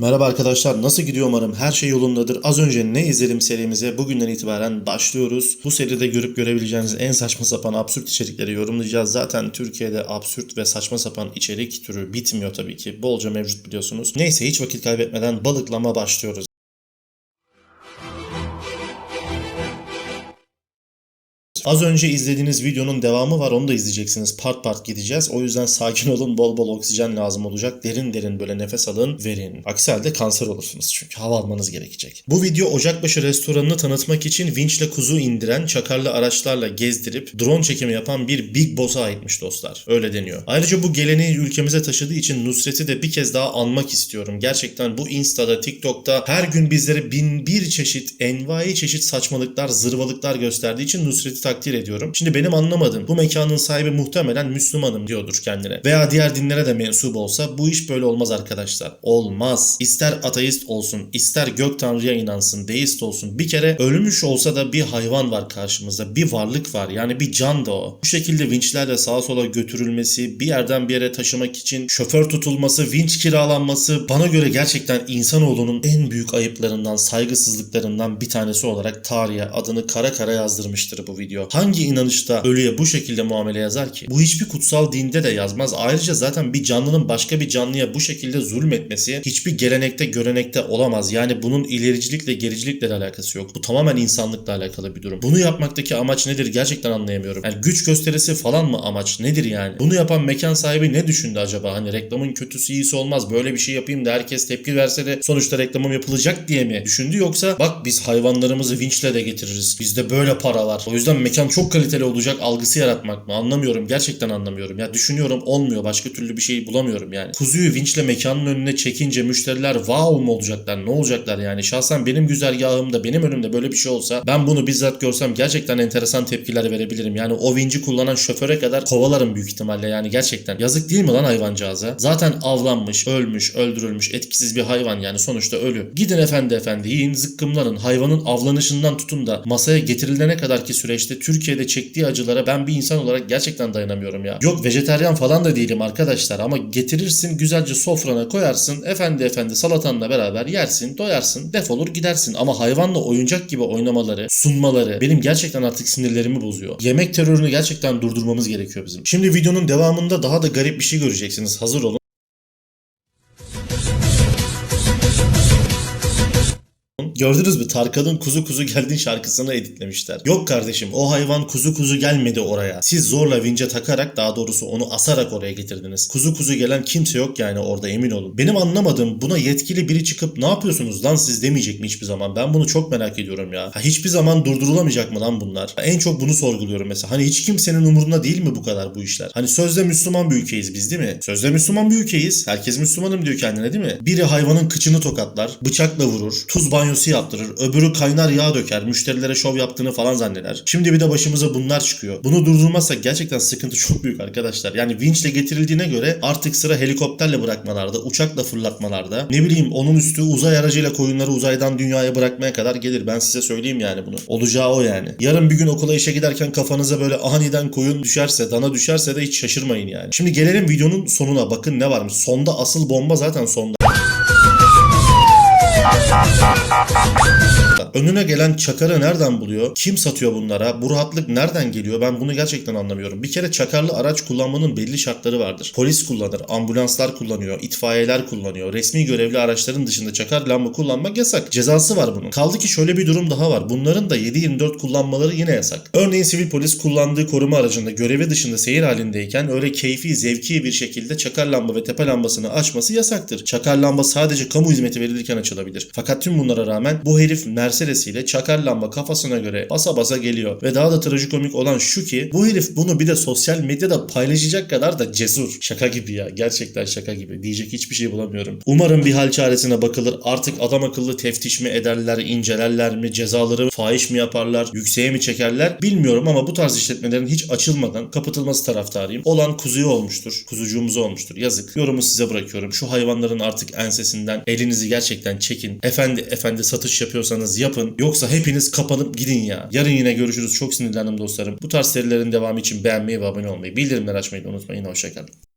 Merhaba arkadaşlar nasıl gidiyor umarım her şey yolundadır. Az önce ne izledim serimize bugünden itibaren başlıyoruz. Bu seride görüp görebileceğiniz en saçma sapan absürt içerikleri yorumlayacağız. Zaten Türkiye'de absürt ve saçma sapan içerik türü bitmiyor tabii ki. Bolca mevcut biliyorsunuz. Neyse hiç vakit kaybetmeden balıklama başlıyoruz. Az önce izlediğiniz videonun devamı var onu da izleyeceksiniz. Part part gideceğiz. O yüzden sakin olun bol bol oksijen lazım olacak. Derin derin böyle nefes alın verin. Aksi halde kanser olursunuz çünkü hava almanız gerekecek. Bu video Ocakbaşı restoranını tanıtmak için vinçle kuzu indiren çakarlı araçlarla gezdirip drone çekimi yapan bir Big Boss'a aitmiş dostlar. Öyle deniyor. Ayrıca bu geleneği ülkemize taşıdığı için Nusret'i de bir kez daha anmak istiyorum. Gerçekten bu Insta'da, TikTok'ta her gün bizlere bin bir çeşit, envai çeşit saçmalıklar, zırvalıklar gösterdiği için Nusret'i takdir ediyorum. Şimdi benim anlamadığım bu mekanın sahibi muhtemelen Müslümanım diyordur kendine. Veya diğer dinlere de mensup olsa bu iş böyle olmaz arkadaşlar. Olmaz. İster ateist olsun, ister gök tanrıya inansın, deist olsun. Bir kere ölmüş olsa da bir hayvan var karşımızda. Bir varlık var. Yani bir can da o. Bu şekilde vinçlerle sağa sola götürülmesi, bir yerden bir yere taşımak için şoför tutulması, vinç kiralanması bana göre gerçekten insanoğlunun en büyük ayıplarından, saygısızlıklarından bir tanesi olarak tarihe adını kara kara yazdırmıştır bu video. Hangi inanışta ölüye bu şekilde muamele yazar ki? Bu hiçbir kutsal dinde de yazmaz. Ayrıca zaten bir canlının başka bir canlıya bu şekilde zulmetmesi hiçbir gelenekte görenekte olamaz. Yani bunun ilericilikle gericilikle de alakası yok. Bu tamamen insanlıkla alakalı bir durum. Bunu yapmaktaki amaç nedir gerçekten anlayamıyorum. Yani güç gösterisi falan mı amaç nedir yani? Bunu yapan mekan sahibi ne düşündü acaba? Hani reklamın kötüsü iyisi olmaz. Böyle bir şey yapayım da herkes tepki verse de sonuçta reklamım yapılacak diye mi düşündü yoksa bak biz hayvanlarımızı vinçle de getiririz. Bizde böyle para var. O yüzden mekan çok kaliteli olacak algısı yaratmak mı? Anlamıyorum. Gerçekten anlamıyorum. Ya düşünüyorum olmuyor. Başka türlü bir şey bulamıyorum yani. Kuzuyu vinçle mekanın önüne çekince müşteriler wow mu olacaklar? Ne olacaklar yani? Şahsen benim güzergahımda, benim önümde böyle bir şey olsa ben bunu bizzat görsem gerçekten enteresan tepkiler verebilirim. Yani o vinci kullanan şoföre kadar kovalarım büyük ihtimalle yani gerçekten. Yazık değil mi lan hayvancağıza? Zaten avlanmış, ölmüş, öldürülmüş, etkisiz bir hayvan yani sonuçta ölü. Gidin efendi efendi yiyin zıkkımların hayvanın avlanışından tutun da masaya getirilene kadar ki süreçte Türkiye'de çektiği acılara ben bir insan olarak gerçekten dayanamıyorum ya. Yok vejeteryan falan da değilim arkadaşlar ama getirirsin güzelce sofrana koyarsın efendi efendi salatanla beraber yersin doyarsın defolur gidersin ama hayvanla oyuncak gibi oynamaları sunmaları benim gerçekten artık sinirlerimi bozuyor. Yemek terörünü gerçekten durdurmamız gerekiyor bizim. Şimdi videonun devamında daha da garip bir şey göreceksiniz hazır olun. Gördünüz mü Tarkan'ın Kuzu Kuzu Geldin şarkısını editlemişler. Yok kardeşim o hayvan kuzu kuzu gelmedi oraya. Siz zorla vince takarak daha doğrusu onu asarak oraya getirdiniz. Kuzu kuzu gelen kimse yok yani orada emin olun. Benim anlamadığım buna yetkili biri çıkıp ne yapıyorsunuz lan siz demeyecek mi hiçbir zaman? Ben bunu çok merak ediyorum ya. Ha, hiçbir zaman durdurulamayacak mı lan bunlar? En çok bunu sorguluyorum mesela. Hani hiç kimsenin umurunda değil mi bu kadar bu işler? Hani sözde Müslüman bir ülkeyiz biz değil mi? Sözde Müslüman bir ülkeyiz. Herkes Müslümanım diyor kendine değil mi? Biri hayvanın kıçını tokatlar, bıçakla vurur, tuz banyosu yaptırır, öbürü kaynar yağ döker, müşterilere şov yaptığını falan zanneder. Şimdi bir de başımıza bunlar çıkıyor. Bunu durdurmazsak gerçekten sıkıntı çok büyük arkadaşlar. Yani vinçle getirildiğine göre artık sıra helikopterle bırakmalarda, uçakla fırlatmalarda, ne bileyim onun üstü uzay aracıyla koyunları uzaydan dünyaya bırakmaya kadar gelir. Ben size söyleyeyim yani bunu. Olacağı o yani. Yarın bir gün okula işe giderken kafanıza böyle aniden koyun düşerse, dana düşerse de hiç şaşırmayın yani. Şimdi gelelim videonun sonuna. Bakın ne varmış. Sonda asıl bomba zaten sonda. Önüne gelen çakarı nereden buluyor? Kim satıyor bunlara? Bu rahatlık nereden geliyor? Ben bunu gerçekten anlamıyorum. Bir kere çakarlı araç kullanmanın belli şartları vardır. Polis kullanır, ambulanslar kullanıyor, itfaiyeler kullanıyor. Resmi görevli araçların dışında çakar lamba kullanmak yasak. Cezası var bunun. Kaldı ki şöyle bir durum daha var. Bunların da 7-24 kullanmaları yine yasak. Örneğin sivil polis kullandığı koruma aracında görevi dışında seyir halindeyken öyle keyfi, zevki bir şekilde çakar lamba ve tepe lambasını açması yasaktır. Çakar lamba sadece kamu hizmeti verilirken açılabilir. Fakat tüm bunlara rağmen bu herif Mercedes'iyle çakar lamba kafasına göre basa basa geliyor. Ve daha da trajikomik olan şu ki bu herif bunu bir de sosyal medyada paylaşacak kadar da cesur. Şaka gibi ya. Gerçekten şaka gibi. Diyecek hiçbir şey bulamıyorum. Umarım bir hal çaresine bakılır. Artık adam akıllı teftiş mi ederler, incelerler mi, cezaları fahiş mi yaparlar, yükseğe mi çekerler bilmiyorum ama bu tarz işletmelerin hiç açılmadan kapatılması taraftarıyım. Olan kuzuyu olmuştur. Kuzucuğumuz olmuştur. Yazık. Yorumu size bırakıyorum. Şu hayvanların artık ensesinden elinizi gerçekten çekin. Efendi efendi satış yapıyorsanız yapın. Yoksa hepiniz kapanıp gidin ya. Yarın yine görüşürüz. Çok sinirlendim dostlarım. Bu tarz serilerin devamı için beğenmeyi ve abone olmayı, bildirimleri açmayı unutmayın. Hoşçakalın.